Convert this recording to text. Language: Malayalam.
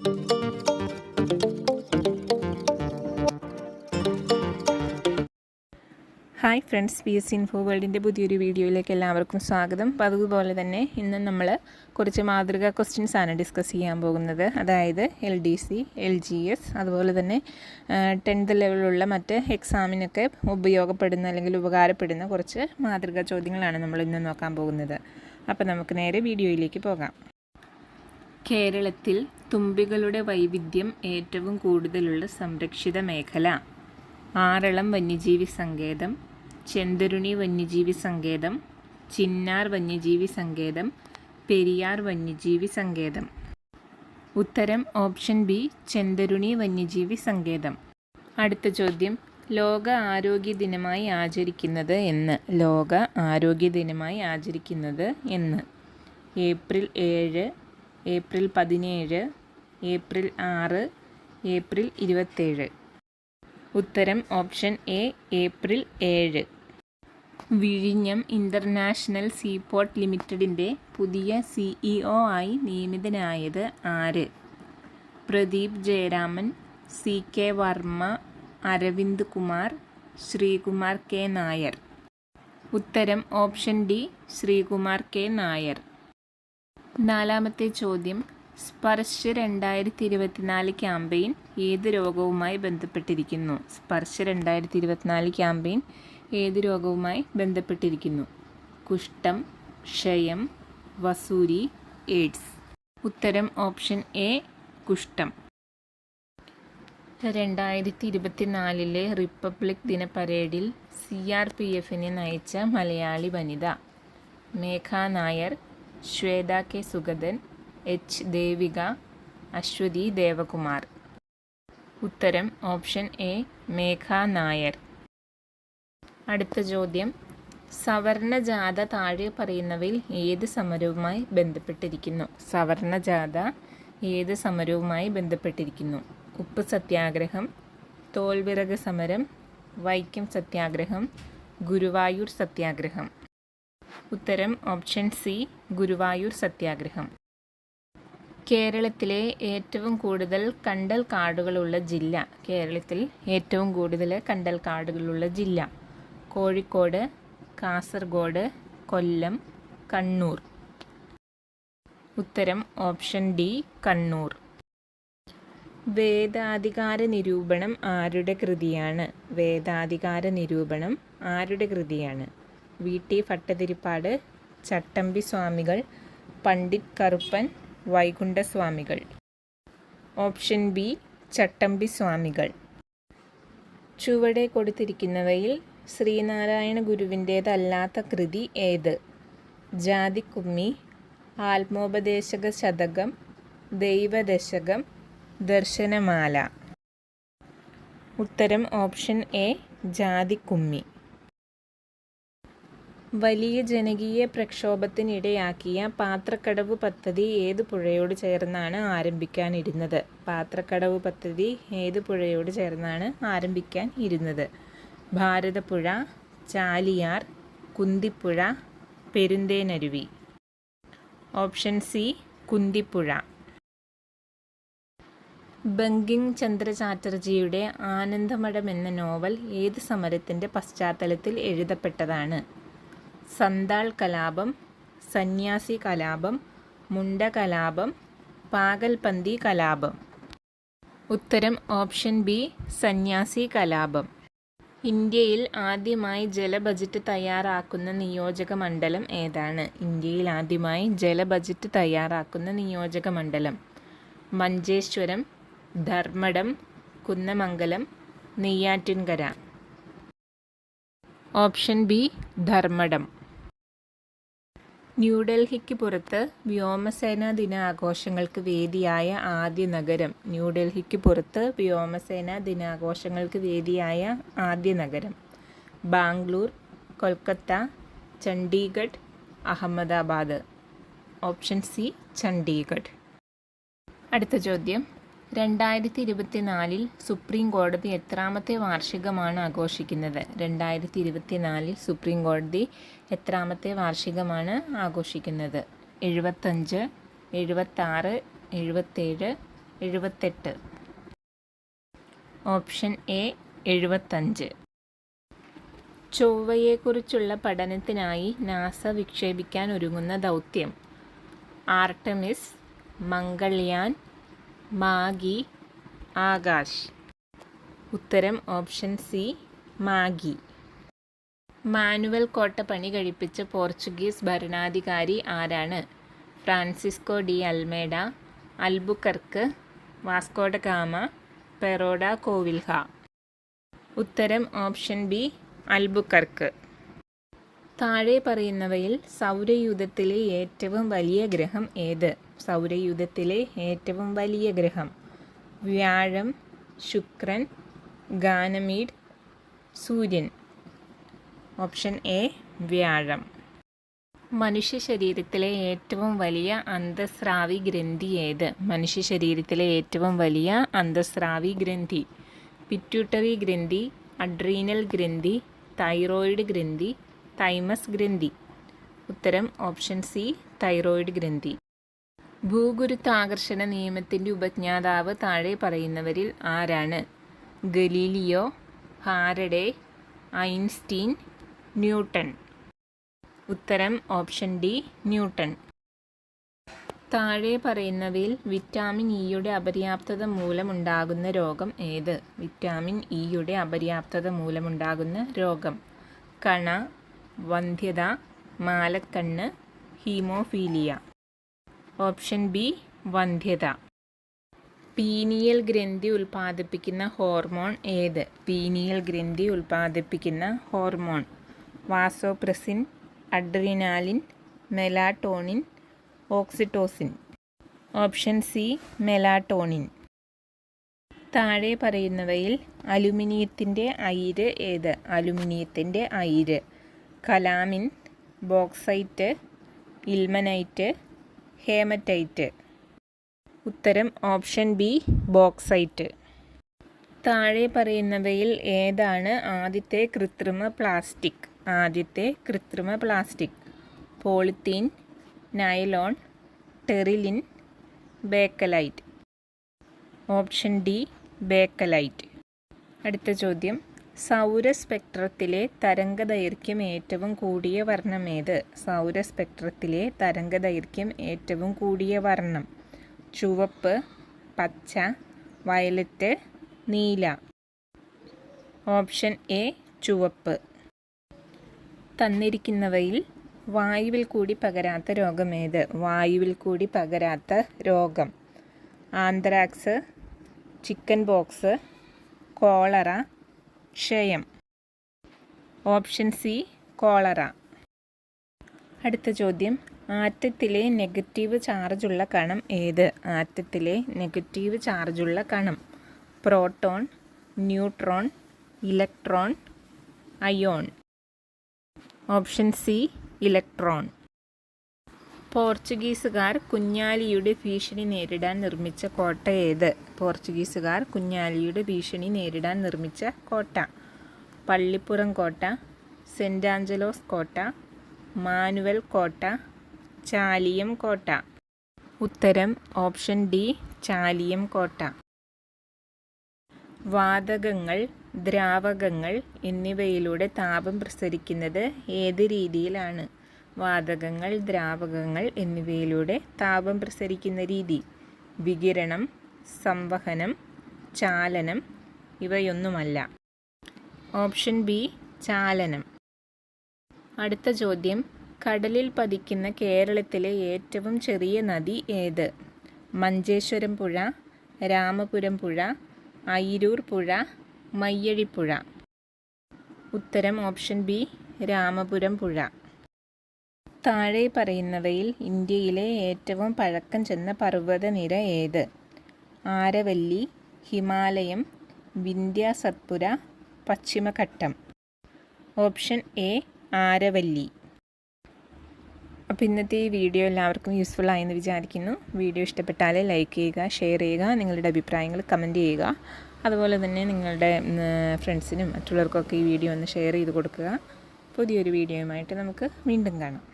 Hi friends P S info വേൾഡിന്റെ പുതിയൊരു വീഡിയോയിലേക്ക് എല്ലാവർക്കും സ്വാഗതം. അപ്പോൾ അതുപോലെ തന്നെ ഇന്ന് നമ്മൾ കുറച്ച് മാതൃകാ ക്വസ്റ്റ്യൻസ് ആണ് ഡിസ്കസ് ചെയ്യാൻ പോകുന്നത്. അതായത് L D C L G S അതുപോലെ തന്നെ ടെൻത്ത് ലെവലിലുള്ള മറ്റ് എക്സാമിനൊക്കെ ഉപയോഗപ്പെടുന്ന അല്ലെങ്കിൽ ഉപകാരപ്പെടുന്ന കുറച്ച് മാതൃകാ ചോദ്യങ്ങളാണ് നമ്മൾ ഇന്ന് നോക്കാൻ പോകുന്നത്. അപ്പോൾ നമുക്ക് നേരെ വീഡിയോയിലേക്ക് പോകാം. കേരളത്തിൽ തുമ്പികളുടെ വൈവിധ്യം ഏറ്റവും കൂടുതലുള്ള സംരക്ഷിത മേഖല. ആറളം വന്യജീവി സങ്കേതം ചെന്തരുണി വന്യജീവി സങ്കേതം ചിന്നാർ വന്യജീവി സങ്കേതം പെരിയാർ വന്യജീവി സങ്കേതം. ഉത്തരം ഓപ്ഷൻ ബി ചെന്തരുണി വന്യജീവി സങ്കേതം. അടുത്ത ചോദ്യം ലോക ആരോഗ്യ ദിനമായി ആചരിക്കുന്നത് എന്ന്. ലോക ആരോഗ്യ ദിനമായി ആചരിക്കുന്നത് എന്ന്. ഏപ്രിൽ ഏഴ് ഏപ്രിൽ പതിനേഴ് ഏപ്രിൽ ആറ് ഏപ്രിൽ ഇരുപത്തേഴ്. ഉത്തരം ഓപ്ഷൻ എ ഏപ്രിൽ ഏഴ്. വിഴിഞ്ഞം ഇന്റർനാഷണൽ സീപോർട്ട് ലിമിറ്റഡിന്റെ പുതിയ സിഇഒ ആയി നിയമിതനായത് ആര്? Pradeep Jayaraman C K Varma Aravind Kumar Sreekumar K Nair. ഉത്തരം option D Sreekumar K Nair. നാലാമത്തെ ചോദ്യം. സ്പർശ രണ്ടായിരത്തി ഇരുപത്തിനാല് ക്യാമ്പയിൻ ഏത് രോഗവുമായി ബന്ധപ്പെട്ടിരിക്കുന്നു? സ്പർശ രണ്ടായിരത്തി ഇരുപത്തിനാല് ക്യാമ്പയിൻ ഏത് രോഗവുമായി ബന്ധപ്പെട്ടിരിക്കുന്നു? കുഷ്ഠം ക്ഷയം വസൂരി എയ്ഡ്സ്. ഉത്തരം ഓപ്ഷൻ എ കുഷ്ഠം. രണ്ടായിരത്തി ഇരുപത്തിനാലിലെ റിപ്പബ്ലിക് ദിന പരേഡിൽ സി ആർ പി എഫിനെ നയിച്ച മലയാളി വനിത മേഘ നായർ ശ്വേത കെ. സുഗതൻ എച്ച്. ദേവിക അശ്വതി ദേവകുമാർ. ഉത്തരം ഓപ്ഷൻ എ മേഘ നായർ. അടുത്ത ചോദ്യം. സവർണജാഥ താഴെ പറയുന്നവയിൽ ഏത് സമരവുമായി ബന്ധപ്പെട്ടിരിക്കുന്നു? സവർണജാഥ ഏത് സമരവുമായി ബന്ധപ്പെട്ടിരിക്കുന്നു? ഉപ്പ് സത്യാഗ്രഹം തോൽവിറക് സമരം വൈക്കം സത്യാഗ്രഹം ഗുരുവായൂർ സത്യാഗ്രഹം. ഉത്തരം ഓപ്ഷൻ സി ഗുരുവായൂർ സത്യാഗ്രഹം. കേരളത്തിലെ ഏറ്റവും കൂടുതൽ കണ്ടൽ കാടുകളുള്ള ജില്ല കേരളത്തിൽ ഏറ്റവും കൂടുതൽ കണ്ടൽ കാടുകളുള്ള ജില്ല കോഴിക്കോട് കാസർഗോഡ് കൊല്ലം കണ്ണൂർ. ഉത്തരം ഓപ്ഷൻ ഡി കണ്ണൂർ. വേദാധികാര നിരൂപണം ആരുടെ കൃതിയാണ്? വേദാധികാര നിരൂപണം ആരുടെ കൃതിയാണ്? V T Bhattathiripad Chattampi Swamikal Pandit Karuppan Vaikundaswamikal option B Chattampi Swamikal. ചുവടെ കൊടുത്തിരിക്കുന്നവയിൽ ശ്രീനാരായണ ഗുരുവിന്റേതല്ലാത്ത കൃതി ഏത്? ജാതിക്കുമ്മി ആത്മോപദേശക ശതകം ദൈവദശകം ദർശനമാല. ഉത്തരം ഓപ്ഷൻ എ ജാതിക്കുമ്മി. വലിയ ജനകീയ പ്രക്ഷോഭത്തിനിടയാക്കിയ പാത്രക്കടവ് പദ്ധതി ഏത് പുഴയോട് ചേർന്നാണ് ആരംഭിക്കാനിരുന്നത്? പാത്രക്കടവ് പദ്ധതി ഏത് പുഴയോട് ചേർന്നാണ് ആരംഭിക്കാൻ ഇരുന്നത് Bharathapuzha Chaliyar Kunthipuzha Perunthenaruvi. Option C Kunthipuzha. ബങ്കിങ് Chandra ചാറ്റർജിയുടെ ആനന്ദമഠം എന്ന നോവൽ ഏത് സമരത്തിന്റെ പശ്ചാത്തലത്തിൽ എഴുതപ്പെട്ടതാണ്? സന്താൾ കലാപം സന്യാസി കലാപം മുണ്ട കലാപം പാകൽപന്തി കലാപം. ഉത്തരം ഓപ്ഷൻ ബി സന്യാസി കലാപം. ഇന്ത്യയിൽ ആദ്യമായി ജല ബജറ്റ് തയ്യാറാക്കുന്ന നിയോജക മണ്ഡലം ഏതാണ്? ഇന്ത്യയിൽ ആദ്യമായി ജല ബജറ്റ് തയ്യാറാക്കുന്ന നിയോജക മണ്ഡലം. Manjeshwaram Dharmadam Kunnamangalam Neyyattinkara. Option B Dharmadam. ന്യൂഡൽഹിക്ക് പുറത്ത് വ്യോമസേനാ ദിന ആഘോഷങ്ങൾക്ക് വേദിയായ ആദ്യ നഗരം. ന്യൂഡൽഹിക്ക് പുറത്ത് വ്യോമസേനാ ദിനാഘോഷങ്ങൾക്ക് വേദിയായ ആദ്യ നഗരം. Bangalore Kolkata Chandigarh Ahmedabad. Option C Chandigarh. അടുത്ത ചോദ്യം. രണ്ടായിരത്തി ഇരുപത്തിനാലിൽ സുപ്രീം കോടതി എത്രാമത്തെ വാർഷികമാണ് ആഘോഷിക്കുന്നത്? രണ്ടായിരത്തി ഇരുപത്തിനാലിൽ സുപ്രീം കോടതി എത്രാമത്തെ വാർഷികമാണ് ആഘോഷിക്കുന്നത്? എഴുപത്തഞ്ച് എഴുപത്താറ് എഴുപത്തേഴ് എഴുപത്തെട്ട് ഓപ്ഷൻ എ എഴുപത്തഞ്ച് ചൊവ്വയെക്കുറിച്ചുള്ള പഠനത്തിനായി നാസ വിക്ഷേപിക്കാൻ ഒരുങ്ങുന്ന ദൗത്യം. ആർട്ടമിസ് മംഗൾയാൻ മാഗി ആകാശ്. ഉത്തരം ഓപ്ഷൻ സി മാഗി. മാനുവൽ കോട്ട പണി കഴിപ്പിച്ച പോർച്ചുഗീസ് ഭരണാധികാരി ആരാണ്? Francisco de Almeida Albuquerque Vasco da Gama Pero da Covilha. ഉത്തരം ഓപ്ഷൻ ബി അൽബുക്കർക്ക്. താഴെ പറയുന്നവയിൽ സൗരയൂഥത്തിലെ ഏറ്റവും വലിയ ഗ്രഹം ഏത്? സൗരയൂഥത്തിലെ ഏറ്റവും വലിയ ഗ്രഹം. വ്യാഴം ശുക്രൻ ഗാനമീഡ് സൂര്യൻ. ഓപ്ഷൻ എ വ്യാഴം. മനുഷ്യ ശരീരത്തിലെ ഏറ്റവും വലിയ അന്തസ്രാവി ഗ്രന്ഥി ഏത്? മനുഷ്യ ശരീരത്തിലെ ഏറ്റവും വലിയ അന്തസ്രാവി ഗ്രന്ഥി. പിറ്റ്യൂട്ടറി ഗ്രന്ഥി അഡ്രീനൽ ഗ്രന്ഥി തൈറോയിഡ് ഗ്രന്ഥി തൈമസ് ഗ്രന്ഥി. ഉത്തരം ഓപ്ഷൻ സി തൈറോയിഡ് ഗ്രന്ഥി. ഭൂഗുരുത്വാകർഷണ നിയമത്തിന്റെ ഉപജ്ഞാതാവ് താഴെ പറയുന്നവരിൽ ആരാണ്? Galileo Faraday Einstein Newton. ഉത്തരം ഓപ്ഷൻ ഡി ന്യൂട്ടൺ. താഴെ പറയുന്നവയിൽ വിറ്റാമിൻ ഇയുടെ അപര്യാപ്തത മൂലമുണ്ടാകുന്ന രോഗം ഏത്? വിറ്റാമിൻ ഇയുടെ അപര്യാപ്തത മൂലമുണ്ടാകുന്ന രോഗം. കണ വന്ധ്യത മാലക്കണ്ണ് ഹീമോഫീലിയ. ഓപ്ഷൻ ബി വന്ധ്യത. പീനിയൽ ഗ്രന്ഥി ഉൽപ്പാദിപ്പിക്കുന്ന ഹോർമോൺ ഏത്? പീനിയൽ ഗ്രന്ഥി ഉൽപ്പാദിപ്പിക്കുന്ന hormone. Vasopressin adrenaline melatonin oxytocin. Option C melatonin. താഴെ പറയുന്നവയിൽ അലുമിനിയത്തിന്റെ അയിര് ഏത്? അലുമിനിയത്തിന്റെ അയിര്. Calamine bauxite ilmenite haematite. ഉത്തരം ഓപ്ഷൻ ബി ബോക്സൈറ്റ്. താഴെ പറയുന്നവയിൽ ഏതാണ് ആദ്യത്തെ കൃത്രിമ പ്ലാസ്റ്റിക്? ആദ്യത്തെ കൃത്രിമ plastic. Polythene nylon terylene bakelite. Option D bakelite. അടുത്ത ചോദ്യം. സൗര സ്പെക്ട്രത്തിലെ തരംഗദൈർഘ്യം ഏറ്റവും കൂടിയ വർണമേത് സൗരസ്പെക്ട്രത്തിലെ തരംഗദൈർഘ്യം ഏറ്റവും കൂടിയ വർണം. ചുവപ്പ് പച്ച വയലറ്റ് നീല. ഓപ്ഷൻ എ ചുവപ്പ്. തന്നിരിക്കുന്നവയിൽ വായുവിൽ കൂടി പകരാത്ത രോഗമേത് വായുവിൽ കൂടി പകരാത്ത രോഗം. ആന്ത്രാക്സ് ചിക്കൻ ബോക്സ് കോളറ ക്ഷയം. Option C cholera. അടുത്ത ചോദ്യം. ആറ്റത്തിലെ നെഗറ്റീവ് ചാർജുള്ള കണം ഏത്? ആറ്റത്തിലെ നെഗറ്റീവ് ചാർജുള്ള കണം. Proton neutron electron ion. Option C electron. പോർച്ചുഗീസുകാർ കുഞ്ഞാലിയുടെ ഭീഷണി നേരിടാൻ നിർമ്മിച്ച കോട്ട ഏത്? പോർച്ചുഗീസുകാർ കുഞ്ഞാലിയുടെ ഭീഷണി നേരിടാൻ നിർമ്മിച്ച കോട്ട. പള്ളിപ്പുറം കോട്ട സെന്റ് ആഞ്ചലോസ് കോട്ട മാനുവൽ കോട്ട ചാലിയം കോട്ട. ഉത്തരം ഓപ്ഷൻ ഡി ചാലിയം കോട്ട. വാതകങ്ങൾ ദ്രാവകങ്ങൾ എന്നിവയിലൂടെ താപം പ്രസരിക്കുന്നത് ഏത് രീതിയിലാണ്? വാതകങ്ങൾ ദ്രാവകങ്ങൾ എന്നിവയിലൂടെ താപം പ്രസരിക്കുന്ന രീതി. വികിരണം സംവഹനം ചാലനം ഇവയൊന്നുമല്ല. ഓപ്ഷൻ ബി ചാലനം. അടുത്ത ചോദ്യം. കടലിൽ പതിക്കുന്ന കേരളത്തിലെ ഏറ്റവും ചെറിയ നദി ഏത്? മഞ്ചേശ്വരം പുഴ രാമപുരം പുഴ അയിരൂർ പുഴ മയ്യഴിപ്പുഴ. ഉത്തരം ഓപ്ഷൻ ബി രാമപുരം പുഴ. താഴെ പറയുന്നവയിൽ ഇന്ത്യയിലെ ഏറ്റവും പഴക്കം ചെന്ന പർവതനിര ഏത്? ആരവല്ലി ഹിമാലയം വിന്ധ്യാസത്പുര പശ്ചിമഘട്ടം. Option A Aravalli. അപ്പോൾ ഇന്നത്തെ ഈ വീഡിയോ എല്ലാവർക്കും യൂസ്ഫുൾ ആയെന്ന് വിചാരിക്കുന്നു. വീഡിയോ ഇഷ്ടപ്പെട്ടാൽ ലൈക്ക് ചെയ്യുക ഷെയർ ചെയ്യുക നിങ്ങളുടെ അഭിപ്രായങ്ങൾ കമന്റ് ചെയ്യുക. അതുപോലെ തന്നെ നിങ്ങളുടെ ഫ്രണ്ട്സിനും മറ്റുള്ളവർക്കൊക്കെ ഈ വീഡിയോ ഒന്ന് ഷെയർ ചെയ്ത് കൊടുക്കുക. പുതിയൊരു വീഡിയോയുമായിട്ട് നമുക്ക് വീണ്ടും കാണാം.